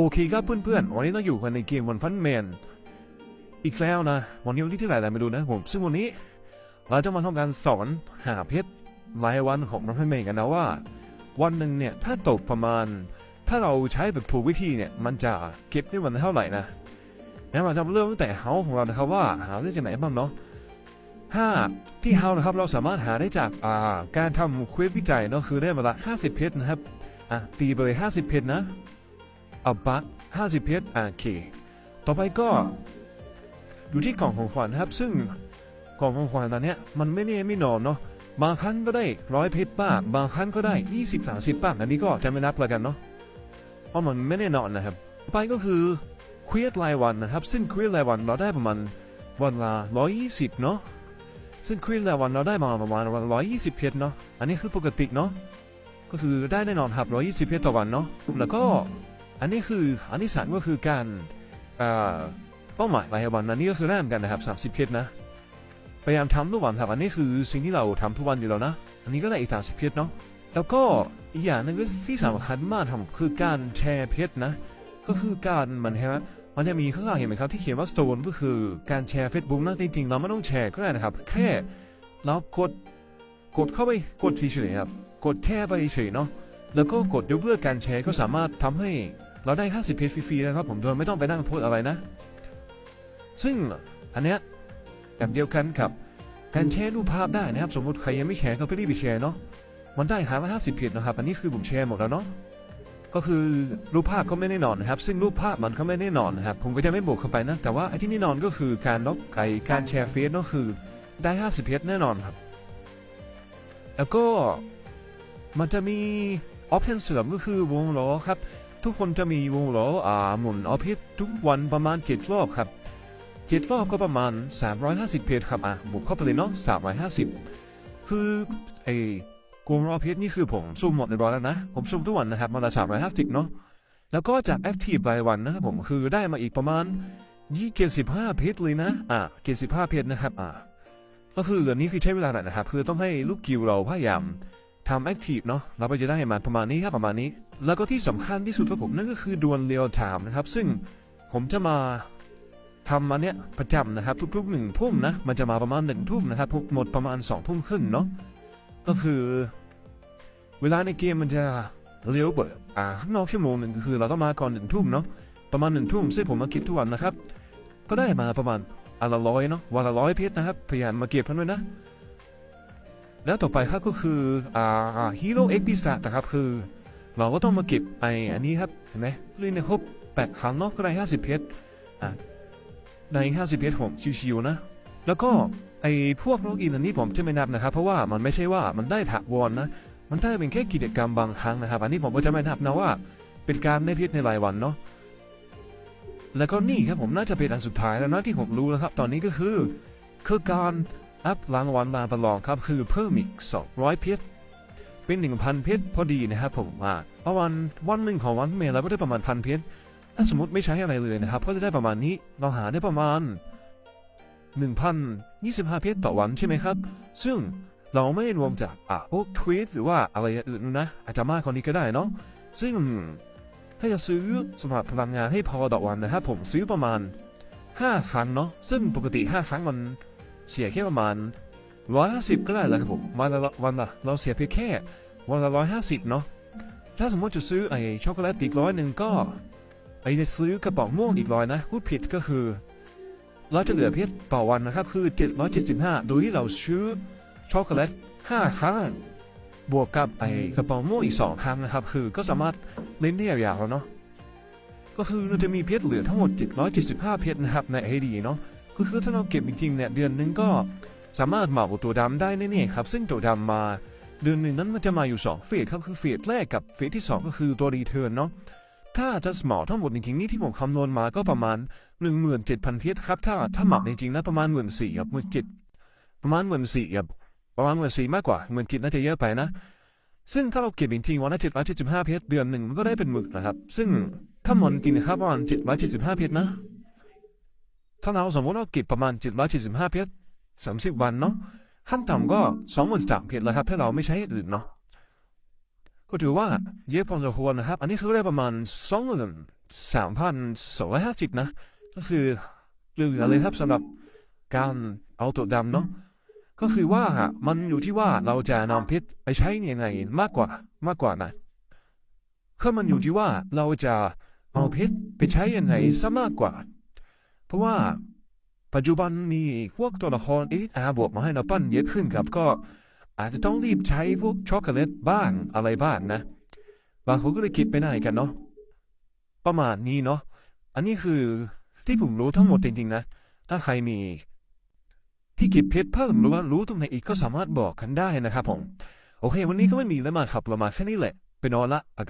โอเคครับเพื่อนๆ วันนี้เราอยู่กันในเกมวันพันแมนอีกแล้วนะ วันนี้วันที่เท่าไหร่แล้วไม่รู้นะผมซึ่งวันนี้ เราจะมาทำการสอนหาเพชรรายวันของวันพันแมนกันนะว่า วันหนึ่งเนี่ยถ้าตกประมาณ ถ้าเราใช้แบบถูกวิธีเนี่ยมันจะเก็บได้วันเท่าไหร่นะงั้นเราจะเริ่มตั้งแต่เฮาของเรานะครับว่าหาได้จากไหนบ้างเนาะห้าที่เฮานะครับเราสามารถหาได้จากอ่าการทำเควสวิจัยเนาะคือได้มาละ50เพชรนะครับอะตีไปเลย50เพชรนะ อาบัคห้าสิบเพชรอ่าโอเคต่อไปก็อยู่ที่กล่องของขวัญนะครับ ซึ่งกล่องของขวัญตอนเนี้ยมันไม่แน่ไม่นอนเนาะบางครั้งก็ได้ร้อยเพชรบ้างบางครั้งก็ได้ยี่สิบสามสิบบ้างอันนี้ก็จะไม่นับแล้วกันเนาะเพราะมันไม่แน่นอนนะครับ ไปก็คือเควีดรายวันนะครับ ซึ่งควีดรายวันเราได้ประมาณวันละร้อยยี่สิบเนาะซึ่งควีดรายวันเราได้มาประมาณวันร้อยยี่สิบเพชรเนาะอันนี้คือปกติเนาะก็คือได้แน่นอนครับร้อยยี่สิบเพชรต่อวันเนาะแล้วก็ อันนี้คืออันที่สามก็คือการเป้าหมายรายวันอันนี้ก็คือแรกเหมือนกันนะครับสามสิบเพชรนะพยายามทำทุกวันครับอันนี้คือสิ่งที่เราทำทุกวันอยู่แล้วนะ อันนี้ก็ได้อีกสามสิบเพชรเนาะแล้วก็อีกอย่างหนึงที่สำคัญมากทำคือการแชร์เพชรนะ ก็คือการมันเห็นไหมมันจะมีข้างล่างเห็นไหมครับที่เขียนว่า stone ก็คือการแชร์ Facebook นะจริงๆ เราไม่ต้องแชร์ก็ได้นะครับ แค่เรากดกดเข้าไปกดเฉยๆครับกดแชร์ไปเฉยเนาะแล้วก็กดยกเลิกการแชร์ก็สามารถทำให้ เราได้ 50เพจฟรีๆนะครับผมโดยไม่ต้องไปนั่งโพสอะไรนะ ซึ่งอันเนี้ยแบบเดียวกันกับ การแชร์รูปภาพได้นะครับ สมมติใครยังไม่แชร์ก็ไปรีบไปแชร์เนาะมันได้หาละ50เพจนะครับ อันนี้คือผมแชร์หมดแล้วเนาะก็คือรูปภาพก็ไม่แน่นอนนะครับ ซึ่งรูปภาพมันก็ไม่แน่นอนนะครับ ผมก็จะไม่บวกเข้าไปนะ แต่ว่าไอ้ที่แน่นอนก็คือการลบไอการแชร์เฟซเนาะคือได้ 50เพจแน่นอนครับ แล้วก็มันจะมีออปชันเสริมก็คือวงล้อครับ ทุกคนจะมีวงล้ออ่าหมุนออฟฟิศทุกวันประมาณเจ็ดรอบครับเจ็ดรอบก็ประมาณ 350 เพจครับอะบุกเข้าไปเลยเนาะ350 คือไอ้กลุ่มออฟฟิศนี่คือผมซุ่มหมดในร้อยแล้วนะ ผมซุ่มทุกวันนะครับวันละ350 เนาะแล้วก็จากแอคทีฟรายวันนะครับผมคือได้มาอีกประมาณยี่เจ็ดสิบห้าเพจเลยนะ อะเจ็ดสิบห้าเพจนะครับอะก็คืออันนี้คือใช้เวลาหน่อยนะครับ คือต้องให้ลูกกิวเราพยายาม ทำแอคทีฟเนาะเราก็จะได้มาประมาณนี้ครับประมาณนี้ แล้วก็ที่สำคัญที่สุดครับผมนั่นก็คือดวลเรียลไทม์นะครับ ซึ่งผมจะมาทำมาเนี้ยประจำนะครับ ทุกๆหนึ่งทุ่มนะมันจะมาประมาณหนึ่งทุ่มนะครับหมดประมาณสองทุ่มครึ่งเนาะก็คือ เวลาในเกมมันจะเร็วกว่าอ่าข้างนอกชั่วโมงหนึ่งคือเราต้องมาก่อนหนึ่งทุ่มเนาะประมาณหนึ่งทุ่มซึ่งผมมาเก็บทุกวันนะครับ ก็ได้มาประมาณอันละร้อยเนาะวันละร้อยเพชรนะครับพยายามมาเก็บกันด้วยนะ แล้วต่อไปครับก็คืออ่าฮีโร่เอ็กซ์พิซนะครับคือ เราก็ต้องมาเก็บไออันนี้ครับเห็นไหมเล่นในครบแปดครั้งเนาะก็ได้ห้าสิบเพชรอ่าในห้าสิบเพชรผมชิวๆนะ แล้วก็ไอพวกล็อกอินอันนี้ผมจะไม่นับนะครับ เพราะว่ามันไม่ใช่ว่ามันได้ถาวรนะมันได้เป็นแค่กิจกรรมบางครั้งนะครับ อันนี้ผมก็จะไม่นับนะว่าเป็นการได้เพชรในรายวันเนาะแล้วก็นี่ครับผมน่าจะเป็นอันสุดท้ายแล้วนะที่ผมรู้นะครับ ตอนนี้ก็คือคือการ อัพรางวัลมาประลองครับคือเพิ่มอีก 200 เพชรเป็น 1,000 เพชรพอดีนะครับผมอ่าประมาณวันหนึ่งของวันเมย์เราก็ได้ประมาณพันเพชรถ้าสมมติไม่ใช้อะไรเลยนะครับก็จะได้ประมาณนี้เราหาได้ประมาณ 1,025 เพชรต่อวันใช่ไหมครับ ซึ่งเราไม่รวมจากอะพวกทวีตหรือว่าอะไรอื่นนะอาจจะมากกว่านี้ก็ได้เนาะซึ่งถ้าจะซื้อสำหรับพลังงานให้พอต่อวันนะครับผมซื้อประมาณ 5 ครั้งเนาะซึ่งปกติ 5 ครั้งมัน เสียแค่ประมาณร้อยห้าสิบก็ได้แล้วครับผมวันละวันละเราเสียเพียงแค่วันละร้อยห้าสิบเนาะถ้าสมมติจะซื้อไอ้ช็อกโกแลตอีกร้อยหนึ่งก็ไอ้จะซื้อกระป๋องม่วงอีกร้อยนะพูดผิดก็คือเราจะเหลือเพชรต่อวันนะครับคือ 775 โดยที่เราซื้อช็อกโกแลต5ครั้งบวกกับไอ้กระป๋องม่วงอีก 2 ครั้งนะครับ คือก็สามารถเล่นได้ยาวๆแล้วเนาะก็คือเราจะมีเพชรเหลือทั้งหมด 775 เพชรนะครับในไอดีเนาะ ก็คือถ้าเราเก็บจริงๆเนี่ยเดือนหนึงก็สามารถเหมาตัวดำได้แน่ๆครับ ซึ่งตัวดำมาเดือนหนึ่งนั้นมันจะมาอยู่ 2 เฟสครับคือเฟสแรกกับเฟสที่ 2 ก็คือตัวรีเทิร์นเนาะถ้าจะเหมาทั้งหมดจริงๆนี่ที่ผมคำนวณมาก็ประมาณ 17,000 เพชรครับ ถ้าถ้าเหมาจริงๆนะประมาณ1 4 0 0 0ครับหมื่นเจ็ดประมาณ1 4 0 0 0ครับประมาณ1 4 0 0 0มากกว่าหมื่นเจ็ดน่าจะเยอะไปนะ ซึ่งถ้าเราเก็บจริงๆวันละ775เจ็ดสิบห้าเพชรเดือนหนึ่งมันก็ได้เป็นหมื่นนะครับ ซึ่งถ้าหมดจริงๆนะครับประมาณ775เพชรนะ ถ้าเราสมมติเราเก็บประมาณ775เพชร30 วันเนาะขั้นต่ำก็23,000เพชรแล้วครับถ้าเราไม่ใช้อื่นเนาะก็ถือว่าเยอะพอสมควรนะครับ อันนี้คือได้ประมาณสามพันสองร้อยห้าสิบนะ ก็คือเหลือเลยครับสำหรับการเอาตัวดำเนาะก็คือว่ามันอยู่ที่ว่าเราจะนำพชรไปใช้ยังไงมากกว่ามากกว่านะคือมันอยู่ที่ว่าเราจะเอาพชรไปใช้ยังไงซะมากกว่า เพราะว่าปัจจุบันมีพวกตัวละครเอ r อาบวกมาให้เราปั้นเยอะขึ้นครับก็อาจจะต้องรีบใช้พวกช็อกโกแลตบ้างอะไรบ้างนะบางคนก็เลยคิดไปได้กันเนาะประมาณนี้เนาะอันนี้คือที่ผมรู้ทั้งหมดจริงๆนะถ้าใครมีที่เก็บเพชรเพิ่มหรือว่ารู้ตรงไหนอีกก็สามารถบอกกันได้นะครับผม โอเค วันนี้ก็ไม่มีแล้วมาครับเรามาแค่นี้แหละ ไปนอนละอากาศ